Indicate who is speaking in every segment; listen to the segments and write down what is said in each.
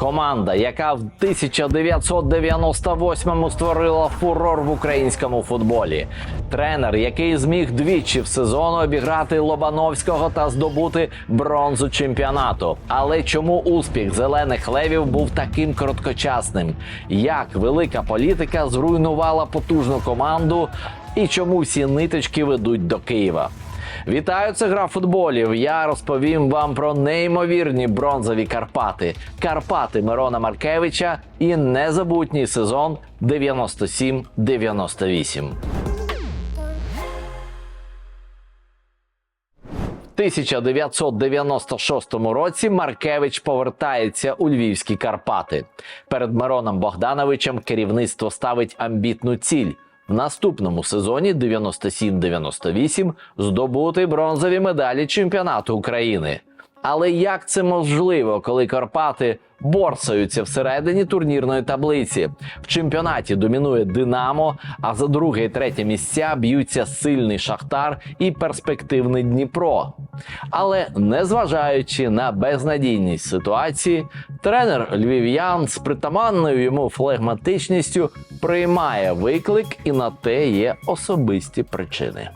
Speaker 1: Команда, яка в 1998-му створила фурор в українському футболі. Тренер, який зміг двічі в сезону обіграти Лобановського та здобути бронзу чемпіонату. Але чому успіх зелених левів був таким короткочасним? Як велика політика зруйнувала потужну команду, і чому всі ниточки ведуть до Києва? Вітаю, це гра футболів. Я розповім вам про неймовірні бронзові Карпати, Карпати Мирона Маркевича і незабутній сезон 97-98. В 1996 році Маркевич повертається у львівські Карпати. Перед Мироном Богдановичем керівництво ставить амбітну ціль. В наступному сезоні 97-98 здобути бронзові медалі чемпіонату України. Але як це можливо, коли Карпати борсаються всередині турнірної таблиці? В чемпіонаті домінує Динамо, а за друге і третє місця б'ються сильний Шахтар і перспективний Дніпро. Але незважаючи на безнадійність ситуації, тренер львів'ян з притаманною йому флегматичністю приймає виклик, і на те є особисті причини.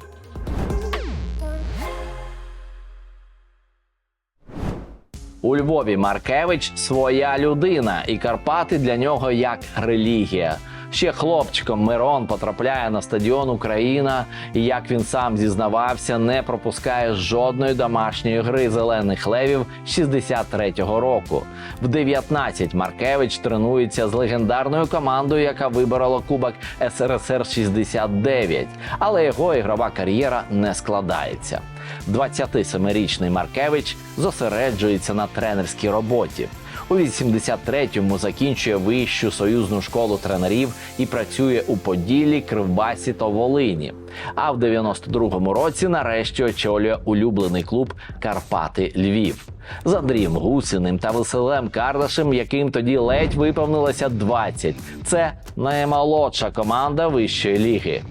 Speaker 1: У Львові Маркевич своя людина, і Карпати для нього як релігія. Ще хлопчиком Мирон потрапляє на стадіон Україна, і як він сам зізнавався, не пропускає жодної домашньої гри зелених левів 63-го року. В 19 Маркевич тренується з легендарною командою, яка виборола Кубок СРСР 69, але його ігрова кар'єра не складається. 27-річний Маркевич зосереджується на тренерській роботі. У 83-му закінчує вищу союзну школу тренерів і працює у Поділлі, Кривбасі та Волині. А в 92-му році нарешті очолює улюблений клуб Карпати Львів. З Андрієм Гусиним та Василем Кардашем, яким тоді ледь виповнилося 20. Це наймолодша команда вищої ліги.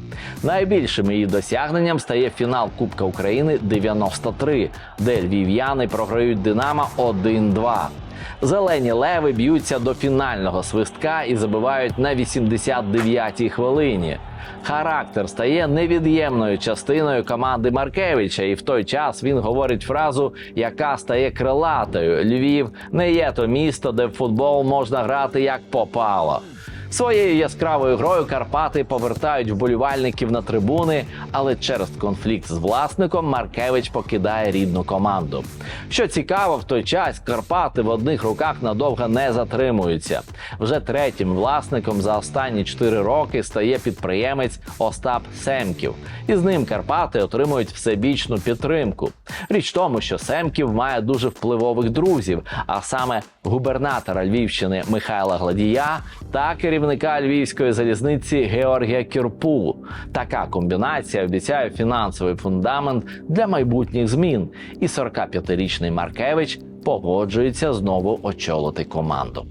Speaker 1: Найбільшим її досягненням стає фінал Кубка України 93, де львів'яни програють Динамо 1-2. Зелені леви б'ються до фінального свистка і забивають на 89-й хвилині. Характер стає невід'ємною частиною команди Маркевича, і в той час він говорить фразу, яка стає крилатою: Львів не є то місто, де в футбол можна грати як попало. Своєю яскравою грою Карпати повертають вболівальників на трибуни, але через конфлікт з власником Маркевич покидає рідну команду. Що цікаво, в той час Карпати в одних руках надовго не затримуються. Вже третім власником за останні 4 роки стає підприємець Остап Семків, і з ним Карпати отримують всебічну підтримку. Річ в тому, що Семків має дуже впливових друзів, а саме губернатора Львівщини Михайла Гладія та керівника львівської залізниці Георгія Кірпу. Така комбінація обіцяє фінансовий фундамент для майбутніх змін. І 45-річний Маркевич погоджується знову очолити команду.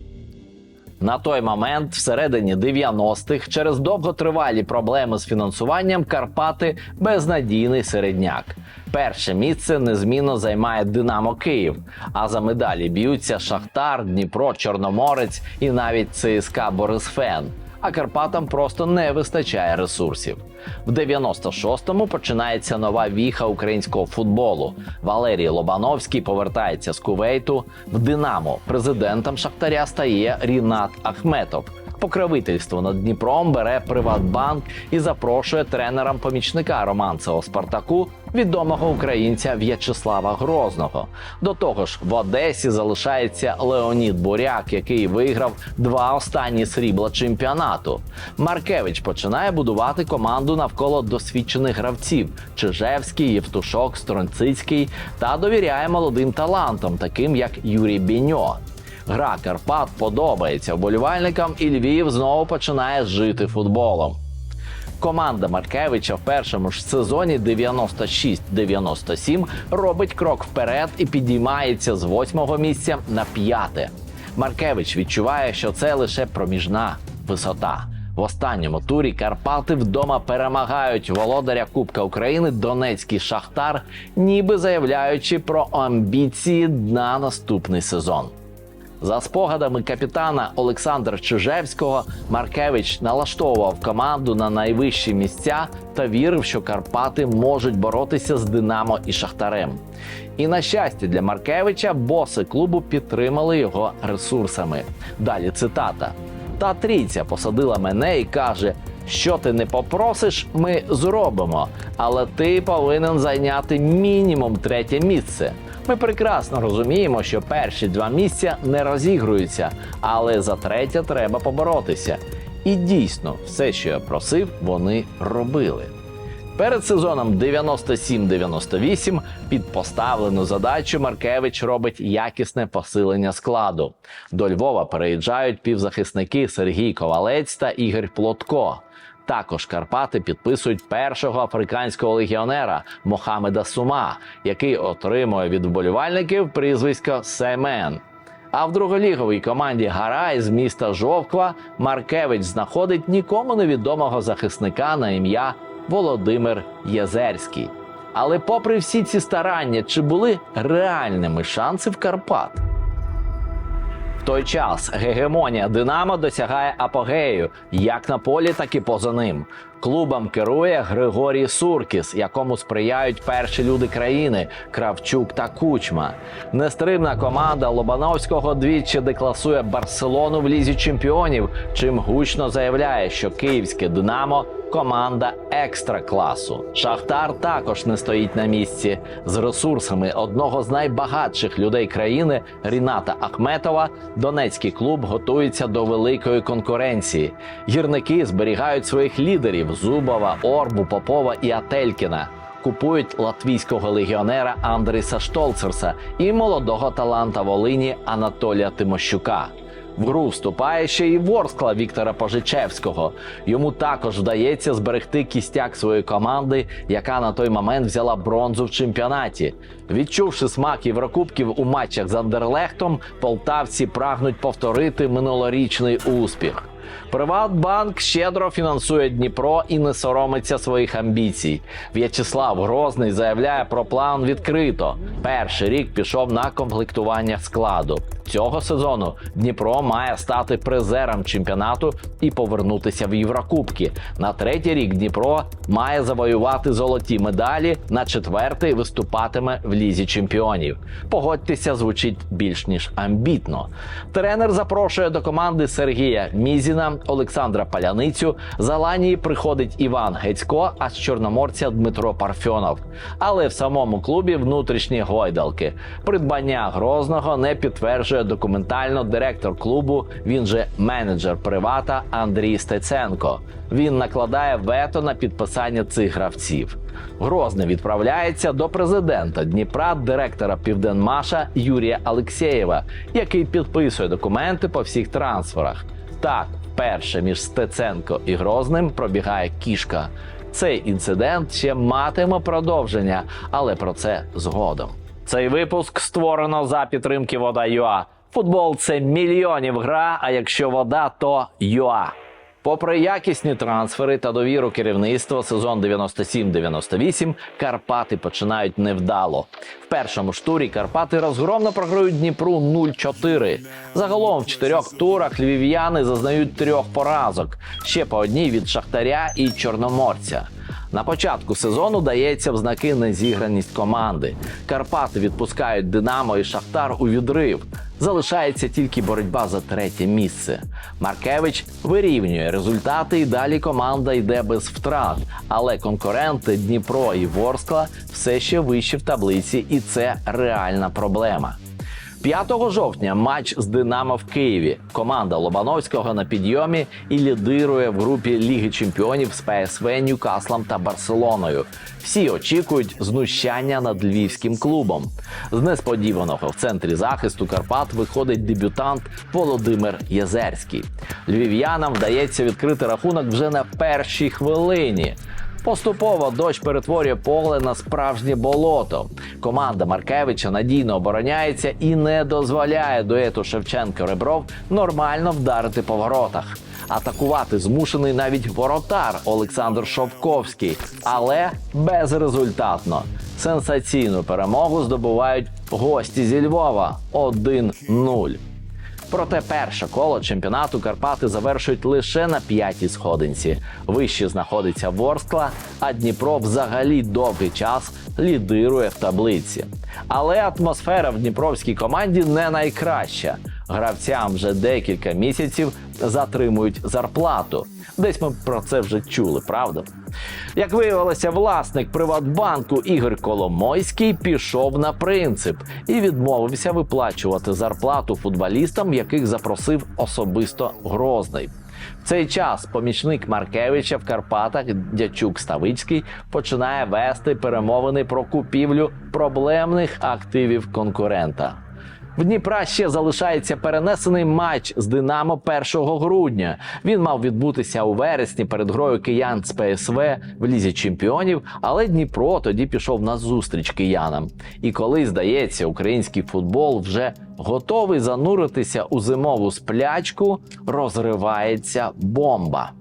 Speaker 1: На той момент, всередині 90-х, через довготривалі проблеми з фінансуванням Карпати безнадійний середняк. Перше місце незмінно займає Динамо Київ. А за медалі б'ються Шахтар, Дніпро, Чорноморець і навіть ЦСКА Борисфен. А Карпатам просто не вистачає ресурсів. В 96-му починається нова віха українського футболу. Валерій Лобановський повертається з Кувейту. В Динамо президентом Шахтаря стає Рінат Ахметов. Покровительство над Дніпром бере Приватбанк і запрошує тренерам помічника романцевого Спартаку, відомого українця В'ячеслава Грозного. До того ж, в Одесі залишається Леонід Буряк, який виграв два останні срібла чемпіонату. Маркевич починає будувати команду навколо досвідчених гравців: Чижевський, Євтушок, Сторонцицький та довіряє молодим талантам, таким як Юрій Біньо. Гра Карпат подобається вболівальникам, і Львів знову починає жити футболом. Команда Маркевича в першому ж сезоні 96-97 робить крок вперед і підіймається з восьмого місця на п'яте. Маркевич відчуває, що це лише проміжна висота. В останньому турі Карпати вдома перемагають володаря Кубка України Донецький Шахтар, ніби заявляючи про амбіції на наступний сезон. За спогадами капітана Олександра Чижевського, Маркевич налаштовував команду на найвищі місця та вірив, що Карпати можуть боротися з Динамо і Шахтарем. І на щастя для Маркевича боси клубу підтримали його ресурсами. Далі цитата: Та трійця посадила мене і каже: що ти не попросиш, ми зробимо, але ти повинен зайняти мінімум третє місце. Ми прекрасно розуміємо, що перші два місця не розігруються, але за третє треба поборотися. І дійсно, все, що я просив, вони робили. Перед сезоном 97-98 під поставлену задачу Маркевич робить якісне посилення складу. До Львова переїжджають півзахисники Сергій Ковалець та Ігор Плотко. Також Карпати підписують першого африканського легіонера Мохамеда Сума, який отримує від вболівальників прізвисько Семен. А в друголіговій команді Гарай з міста Жовква Маркевич знаходить нікому невідомого захисника на ім'я Володимир Єзерський. Але, попри всі ці старання, чи були реальними шанси в Карпат? Той час гегемонія Динамо досягає апогею як на полі, так і поза ним. Клубом керує Григорій Суркіс, якому сприяють перші люди країни Кравчук та Кучма. Нестримна команда Лобановського двічі декласує Барселону в лізі чемпіонів, чим гучно заявляє, що київське Динамо команда екстра класу. Шахтар також не стоїть на місці. З ресурсами одного з найбагатших людей країни Ріната Ахметова. Донецький клуб готується до великої конкуренції. Гірники зберігають своїх лідерів Зубова, Орбу, Попова і Ателькіна. Купують латвійського легіонера Андріса Штолцерса і молодого таланта Волині Анатолія Тимощука. В гру вступає ще і Ворскла Віктора Пожичевського. Йому також вдається зберегти кістяк своєї команди, яка на той момент взяла бронзу в чемпіонаті. Відчувши смак Єврокубків у матчах з Андерлехтом, полтавці прагнуть повторити минулорічний успіх. Приватбанк щедро фінансує Дніпро і не соромиться своїх амбіцій. В'ячеслав Грозний заявляє про план відкрито. Перший рік пішов на комплектування складу. Цього сезону Дніпро має стати призером чемпіонату і повернутися в Єврокубки. На третій рік Дніпро має завоювати золоті медалі. На четвертий виступатиме в лізі чемпіонів. Погодьтеся, звучить більш ніж амбітно. Тренер запрошує до команди Сергія Мізіна, Олександра Паляницю. З Аланії приходить Іван Гецько, а з Чорноморця Дмитро Парфьонов. Але в самому клубі внутрішні гойдалки. Придбання Грозного не підтверджує документально директор клубу. Він же менеджер привата Андрій Стеценко. Він накладає вето на підписання цих гравців. Грозний відправляється до президента Дніпра, директора Південмаша Юрія Алексєєва, який підписує документи по всіх трансферах. Так, вперше між Стеценко і Грозним пробігає кішка. Цей інцидент ще матиме продовження, але про це згодом. Цей випуск створено за підтримки Вода.ЮА. Футбол це мільйонів гра. А якщо вода, то ЮА. Попри якісні трансфери та довіру керівництва, сезон 97-98 Карпати починають невдало. В першому ж турі Карпати розгромно програють Дніпру 0-4. Загалом в чотирьох турах львів'яни зазнають трьох поразок, ще по одній від Шахтаря і Чорноморця. На початку сезону дається в знаки незіграність команди. Карпати відпускають Динамо і Шахтар у відрив. Залишається тільки боротьба за третє місце. Маркевич вирівнює результати, і далі команда йде без втрат. Але конкуренти Дніпро і Ворскла все ще вище в таблиці, і це реальна проблема. 5 жовтня матч з Динамо в Києві. Команда Лобановського на підйомі і лідирує в групі Ліги Чемпіонів з ПСВ, Ньюкаслом та Барселоною. Всі очікують знущання над львівським клубом. З несподіваного в центрі захисту Карпат виходить дебютант Володимир Єзерський. Львів'янам вдається відкрити рахунок вже на першій хвилині. Поступово дощ перетворює поле на справжнє болото. Команда Маркевича надійно обороняється і не дозволяє дуету Шевченко-Ребров нормально вдарити по воротах. Атакувати змушений навіть воротар Олександр Шовковський, але безрезультатно. Сенсаційну перемогу здобувають гості зі Львова 1-0. Проте перше коло чемпіонату Карпати завершують лише на п'ятій сходинці. Вище знаходиться Ворскла, а Дніпро взагалі довгий час лідирує в таблиці. Але атмосфера в дніпровській команді не найкраща. Гравцям вже декілька місяців затримують зарплату. Десь ми про це вже чули, правда? Як виявилося, власник Приватбанку Ігор Коломойський пішов на принцип і відмовився виплачувати зарплату футболістам, яких запросив особисто Грозний. В цей час помічник Маркевича в Карпатах Дячук Ставицький починає вести перемовини про купівлю проблемних активів конкурента. В Дніпра ще залишається перенесений матч з Динамо 1 грудня. Він мав відбутися у вересні перед грою киян з ПСВ в лізі чемпіонів, але Дніпро тоді пішов на зустріч киянам. І коли здається, український футбол вже готовий зануритися у зимову сплячку, розривається бомба.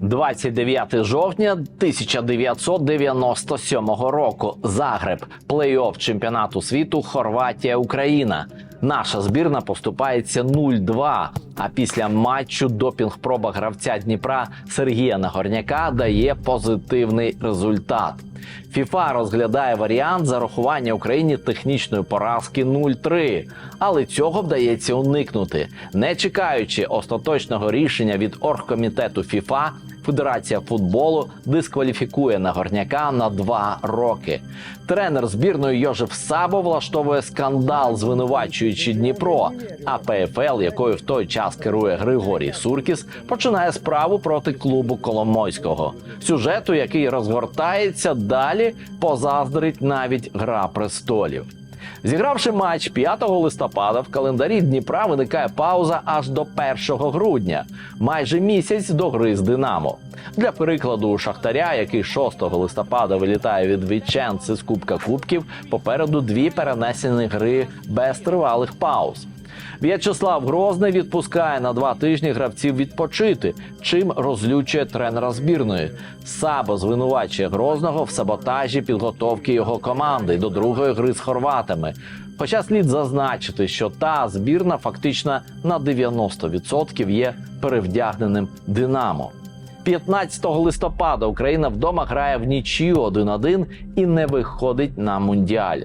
Speaker 1: 29 жовтня 1997 року. Загреб, плей-офф чемпіонату світу Хорватія Україна. Наша збірна поступається 0-2. А після матчу допінг-проба гравця Дніпра Сергія Нагорняка дає позитивний результат. ФІФА розглядає варіант зарахування Україні технічної поразки 0-3, але цього вдається уникнути, не чекаючи остаточного рішення від оргкомітету ФІФА. Федерація футболу дискваліфікує Нагорняка на два роки. Тренер збірної Йожеф Сабо влаштовує скандал, звинувачуючи Дніпро. А ПФЛ, якою в той час керує Григорій Суркіс, починає справу проти клубу Коломойського. Сюжету, який розгортається далі, позаздрить навіть гра престолів. Зігравши матч 5 листопада, в календарі Дніпра виникає пауза аж до 1 грудня, майже місяць до гри з Динамо. Для прикладу, Шахтаря, який 6 листопада вилітає від Віченци з Кубка Кубків, попереду дві перенесені гри без тривалих пауз. В'ячеслав Грозний відпускає на два тижні гравців відпочити, чим розлючує тренера збірної. Сабо звинувачує Грозного в саботажі підготовки його команди до другої гри з хорватами. Хоча слід зазначити, що та збірна фактично на 90% є перевдягненим Динамо. 15 листопада Україна вдома грає в нічию 1-1 і не виходить на мундіаль.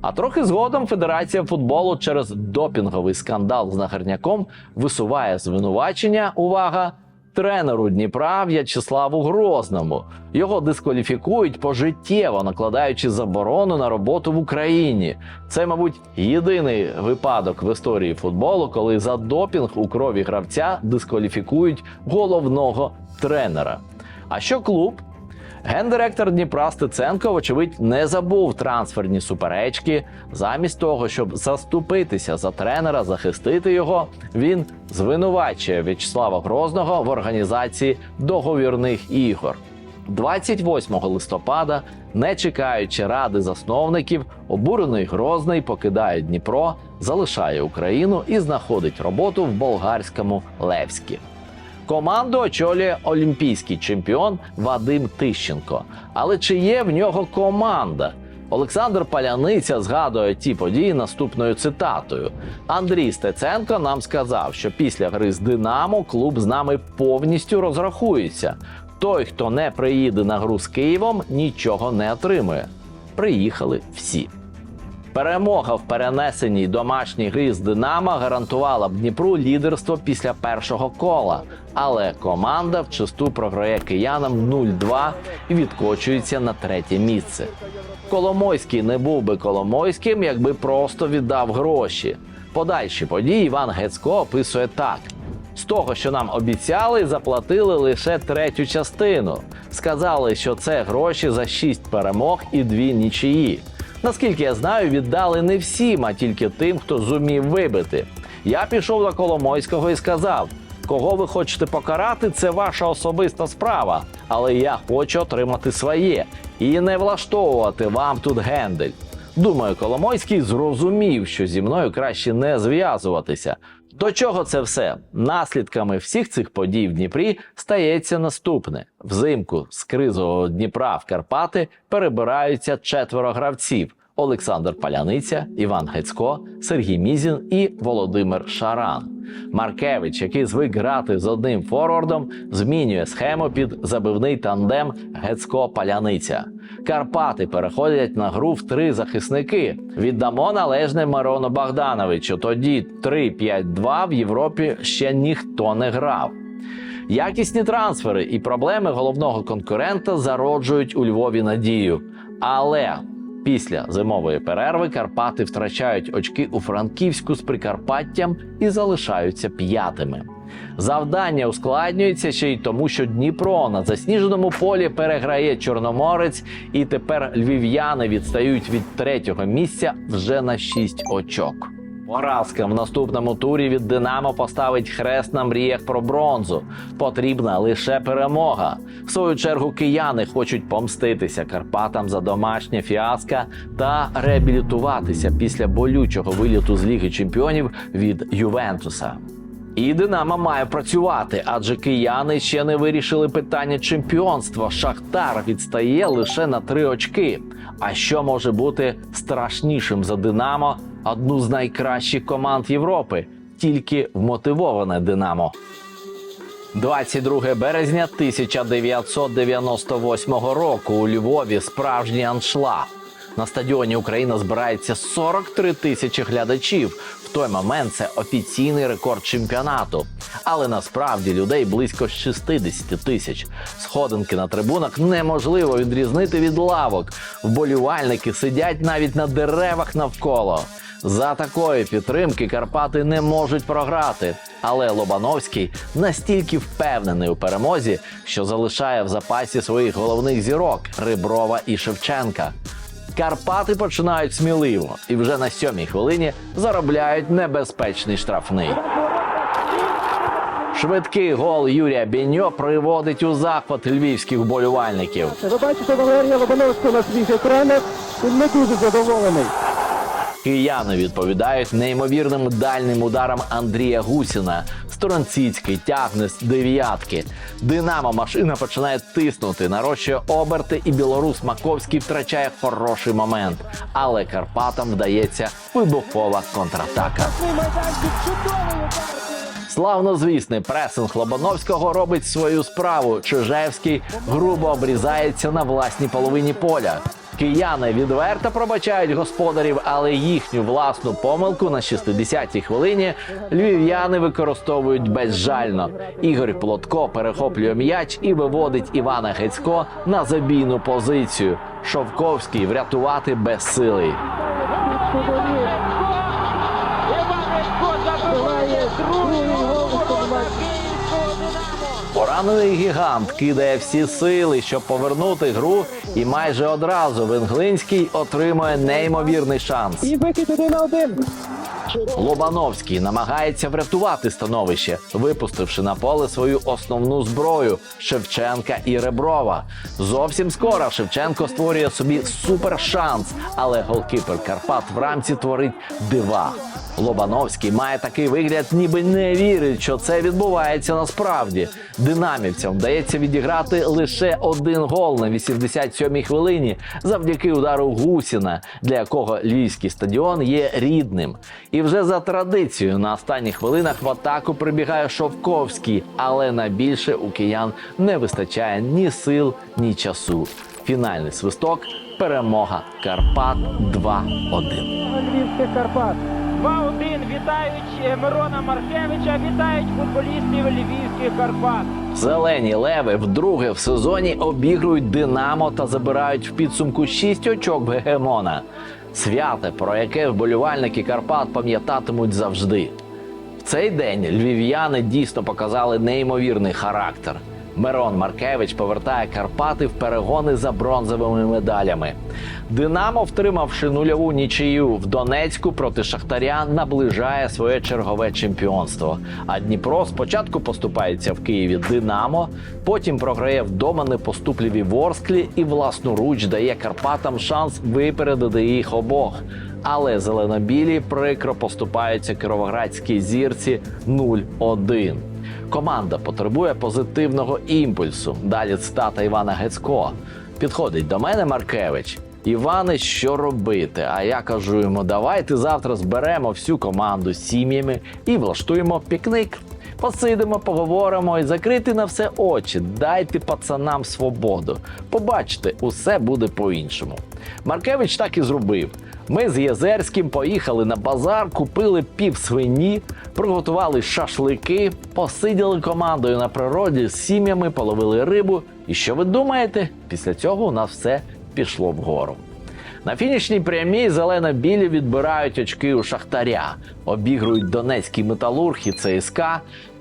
Speaker 1: А трохи згодом Федерація футболу через допінговий скандал з Нагорняком висуває звинувачення. Увага! Тренеру Дніпра В'ячеславу Грозному його дискваліфікують пожиттєво, накладаючи заборону на роботу в Україні. Це, мабуть, єдиний випадок в історії футболу, коли за допінг у крові гравця дискваліфікують головного тренера. А що клуб? Гендиректор Дніпра Стеценко, вочевидь, не забув трансферні суперечки. Замість того, щоб заступитися за тренера, захистити його, він звинувачує В'ячеслава Грозного в організації договірних ігор. 28 листопада, не чекаючи ради засновників, обурений Грозний покидає Дніпро, залишає Україну і знаходить роботу в болгарському Левські. Команду очолює олімпійський чемпіон Вадим Тищенко. Але чи є в нього команда? Олександр Паляниця згадує ті події наступною цитатою: Андрій Стеценко нам сказав, що після гри з Динамо клуб з нами повністю розрахується. Той, хто не приїде на гру з Києвом, нічого не отримує. Приїхали всі. Перемога в перенесеній домашній грі з Динамо гарантувала б Дніпру лідерство після першого кола, але команда вчасту програє киянам 0-2 і відкочується на третє місце. Коломойський не був би Коломойським, якби просто віддав гроші. Подальші події Іван Гецько описує так: з того, що нам обіцяли, заплатили лише третю частину. Сказали, що це гроші за шість перемог і дві нічиї. Наскільки я знаю, віддали не всім, а тільки тим, хто зумів вибити. Я пішов до Коломойського і сказав: кого ви хочете покарати, це ваша особиста справа. Але я хочу отримати своє і не влаштовувати вам тут гендель. Думаю, Коломойський зрозумів, що зі мною краще не зв'язуватися. До чого це все? Наслідками всіх цих подій в Дніпрі стається наступне: взимку з кризового Дніпра в Карпати перебираються четверо гравців: Олександр Паляниця, Іван Гецько, Сергій Мізін і Володимир Шаран. Маркевич, який звик грати з одним форвардом, змінює схему під забивний тандем Гецько-Паляниця. Карпати переходять на гру в три захисники. Віддамо належне Мирону Богдановичу. Тоді 3-5-2 в Європі ще ніхто не грав. Якісні трансфери і проблеми головного конкурента зароджують у Львові надію. Але після зимової перерви Карпати втрачають очки у Франківську з Прикарпаттям і залишаються п'ятими. Завдання ускладнюється ще й тому, що Дніпро на засніженому полі переграє Чорноморець, і тепер львів'яни відстають від третього місця вже на 6 очок. Поразка в наступному турі від Динамо поставить хрест на мріях про бронзу. Потрібна лише перемога. В свою чергу кияни хочуть помститися Карпатам за домашнє фіаско та реабілітуватися після болючого виліту з Ліги Чемпіонів від Ювентуса. І Динамо має працювати, адже кияни ще не вирішили питання чемпіонства. Шахтар відстає лише на три очки. А що може бути страшнішим за Динамо, одну з найкращих команд Європи, тільки вмотивоване Динамо. 22 березня 1998 року у Львові справжній аншлаг. На стадіоні Україна збирається 43 тисячі глядачів. В той момент це офіційний рекорд чемпіонату. Але насправді людей близько 60 тисяч. Сходинки на трибунах неможливо відрізнити від лавок. Вболівальники сидять навіть на деревах навколо. За такої підтримки Карпати не можуть програти. Але Лобановський настільки впевнений у перемозі, що залишає в запасі своїх головних зірок Риброва і Шевченка. Карпати починають сміливо і вже на сьомій хвилині заробляють небезпечний штрафний. Швидкий гол Юрія Біньо приводить у захват львівських вболівальників.
Speaker 2: Ви бачите Валерія Лобановського на своїх екранах. Він не дуже задоволений.
Speaker 1: Кияни відповідають неймовірним дальним ударом Андрія Гусіна. Сторонціцький тягне з дев'ятки. Динамо машина починає тиснути, нарощує оберти, і білорус Маковський втрачає хороший момент. Але Карпатам вдається вибухова контратака. Славнозвісний пресинг Лобановського робить свою справу. Чижевський грубо обрізається на власній половині поля. Кияни відверто пробачають господарів, але їхню власну помилку на 60-й хвилині львів'яни використовують безжально. Ігор Плотко перехоплює м'яч і виводить Івана Гецько на забійну позицію. Шовковський врятувати безсилий. Поранений гігант кидає всі сили, щоб повернути гру, і майже одразу Венглинський отримує неймовірний шанс.
Speaker 2: І вихід один на один.
Speaker 1: Лобановський намагається врятувати становище, випустивши на поле свою основну зброю Шевченка і Реброва. Зовсім скоро Шевченко створює собі супершанс, але голкіпер Карпат в рамці творить дива. Лобановський має такий вигляд, ніби не вірить, що це відбувається насправді. Динамівцям вдається відіграти лише один гол на 87-й хвилині завдяки удару Гусіна, для якого львівський стадіон є рідним. І вже за традицією на останніх хвилинах в атаку прибігає Шовковський, але на більше у киян не вистачає ні сил, ні часу. Фінальний свисток перемога Карпат 2-1.
Speaker 2: Львівських Карпат.
Speaker 3: 2-1 вітають е, Мирона Маркевича, вітають футболістів Львівських Карпат.
Speaker 1: Зелені леви вдруге в сезоні обігрують Динамо та забирають в підсумку 6 очок Бегемона. Святе, про яке вболівальники Карпат пам'ятатимуть завжди. В цей день львів'яни дійсно показали неймовірний характер. Мирон Маркевич повертає Карпати в перегони за бронзовими медалями. Динамо, втримавши нульову нічию в Донецьку проти Шахтаря, наближає своє чергове чемпіонство. А Дніпро спочатку поступається в Києві Динамо, потім програє вдома непоступливі Ворсклі і власноруч дає Карпатам шанс випередити їх обох. Але зеленобілі прикро поступаються кіровоградській зірці 0-1. Команда потребує позитивного імпульсу. Далі цитата Івана Гецько. Підходить до мене Маркевич. Іване, що робити? А я кажу йому: давайте завтра зберемо всю команду з сім'ями і влаштуємо пікник. Посидимо, поговоримо і закрити на все очі. Дайте пацанам свободу. Побачите, усе буде по-іншому. Маркевич так і зробив. Ми з Єзерським поїхали на базар, купили пів свині, приготували шашлики, посиділи командою на природі з сім'ями, половили рибу. І що ви думаєте? Після цього у нас все пішло вгору. На фінішній прямій зелено-білі відбирають очки у Шахтаря, обігрують Донецький металург і ЦСКА.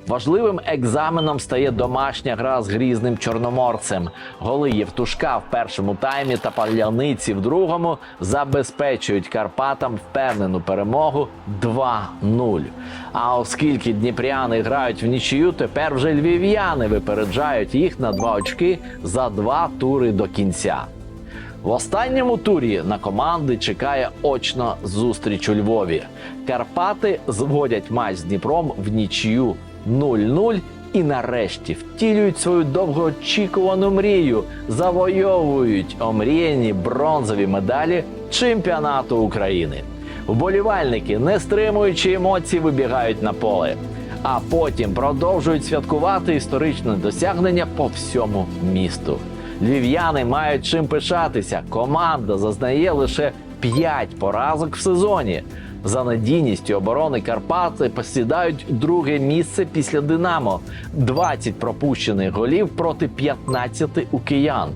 Speaker 1: Важливим екзаменом стає домашня гра з грізним чорноморцем. Голи Євтушка в першому таймі та паляниці в другому забезпечують Карпатам впевнену перемогу 2-0. А оскільки дніпряни грають в нічию, тепер вже львів'яни випереджають їх на два очки за два тури до кінця. В останньому турі на команди чекає очна зустріч у Львові. Карпати зводять матч з Дніпром в нічию 0-0 і нарешті втілюють свою довгоочікувану мрію, завойовують омріяні бронзові медалі чемпіонату України. Вболівальники, не стримуючи емоцій, вибігають на поле, а потім продовжують святкувати історичне досягнення по всьому місту. Львів'яни мають чим пишатися. Команда зазнає лише 5 поразок в сезоні. За надійністю оборони Карпати посідають друге місце після Динамо. 20 пропущених голів проти 15 у киян.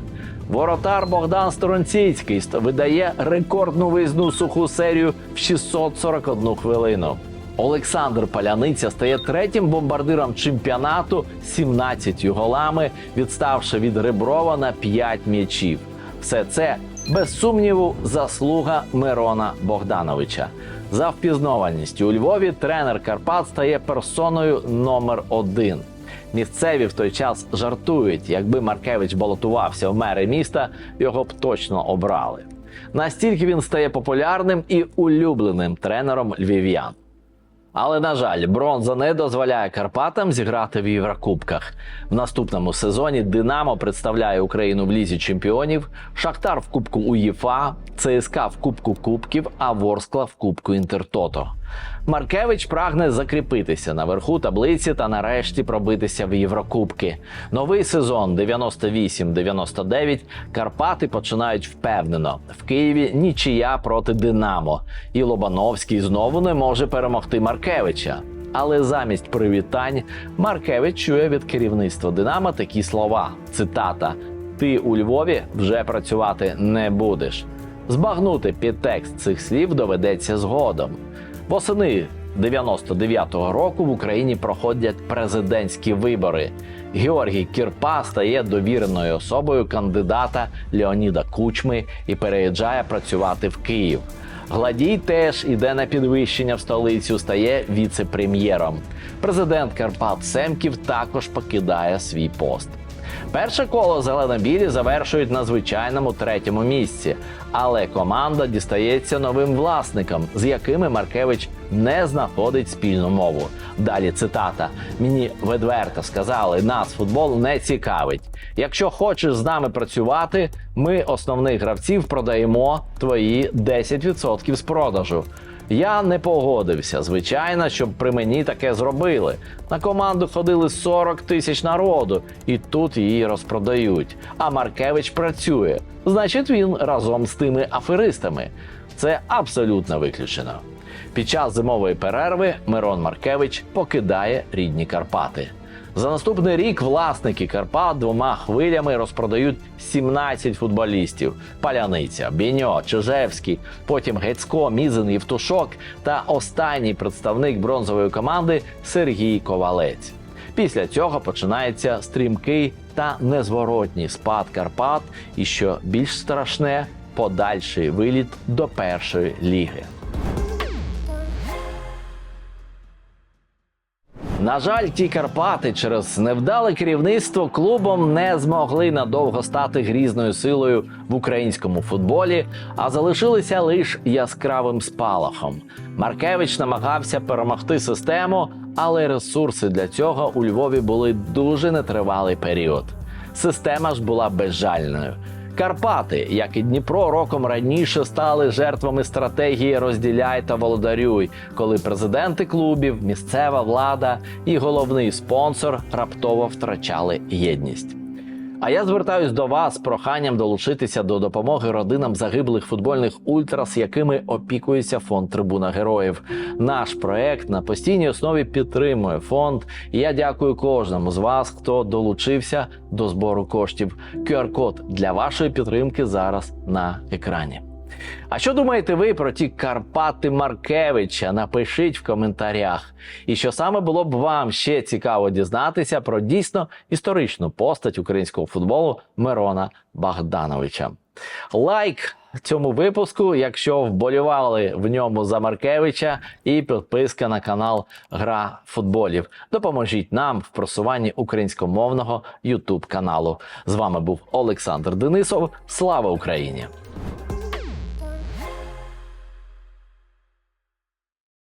Speaker 1: Воротар Богдан Сторонціцький видає рекордну виїзну суху серію в 641 хвилину. Олександр Паляниця стає третім бомбардиром чемпіонату з 17 голами, відставши від Реброва на 5 м'ячів. Все це без сумніву заслуга Мирона Богдановича. За впізнованість. у Львові тренер Карпат стає персоною номер один. Місцеві в той час жартують, якби Маркевич балотувався в мери міста, його б точно обрали. Настільки він стає популярним і улюбленим тренером львів'ян. Але на жаль, бронза не дозволяє Карпатам зіграти в Єврокубках. В наступному сезоні Динамо представляє Україну в лізі чемпіонів, Шахтар в Кубку УЄФА, ЦСКА в Кубку Кубків, а Ворскла в Кубку Інтертото. Маркевич прагне закріпитися наверху таблиці та нарешті пробитися в Єврокубки. Новий сезон 98-99 Карпати починають впевнено. В Києві нічия проти Динамо. І Лобановський знову не може перемогти Маркевича. Але замість привітань Маркевич чує від керівництва Динамо такі слова: цитата: Ти у Львові вже працювати не будеш. Збагнути підтекст цих слів доведеться згодом. Восени 99-го року в Україні проходять президентські вибори. Георгій Кірпа стає довіреною особою кандидата Леоніда Кучми і переїжджає працювати в Київ. Гладій теж іде на підвищення в столицю, стає віце-прем'єром. Президент Карпат Семків також покидає свій пост. Перше коло зелено-білі завершують на звичайному третьому місці, але команда дістається новим власникам, з якими Маркевич не знаходить спільну мову. Далі цитата: мені відверто сказали, нас футбол не цікавить. Якщо хочеш з нами працювати, ми основних гравців продаємо твої 10% з продажу. Я не погодився. Звичайно, щоб при мені таке зробили. На команду ходили 40 тисяч народу, і тут її розпродають. А Маркевич працює. Значить, він разом з тими аферистами. Це абсолютно виключено. Під час зимової перерви Мирон Маркевич покидає рідні Карпати. За наступний рік власники Карпат двома хвилями розпродають 17 футболістів: Паляниця, Біньо, Чижевський, потім Гецько, Мізин, Євтушок та останній представник бронзової команди Сергій Ковалець. Після цього починається стрімкий та незворотній спад Карпат, і що більш страшне подальший виліт до першої ліги. На жаль, ті Карпати через невдале керівництво клубом не змогли надовго стати грізною силою в українському футболі, а залишилися лише яскравим спалахом. Маркевич намагався перемогти систему, але ресурси для цього у Львові були дуже нетривалий період. Система ж була безжальною. Карпати, як і Дніпро, роком раніше стали жертвами стратегії розділяй та володарюй, коли президенти клубів, місцева влада і головний спонсор раптово втрачали єдність. А я звертаюсь до вас з проханням долучитися до допомоги родинам загиблих футбольних ультрас, якими опікується фонд Трибуна Героїв. Наш проект на постійній основі підтримує фонд. І я дякую кожному з вас, хто долучився до збору коштів. QR-код для вашої підтримки зараз на екрані. А що думаєте ви про ті Карпати Маркевича? Напишіть в коментарях. І що саме було б вам ще цікаво дізнатися про дійсно історичну постать українського футболу Мирона Богдановича. Лайк цьому випуску, якщо вболівали в ньому за Маркевича, і підписка на канал Гра футболів. Допоможіть нам в просуванні українськомовного YouTube каналу. З вами був Олександр Денисов. Слава Україні!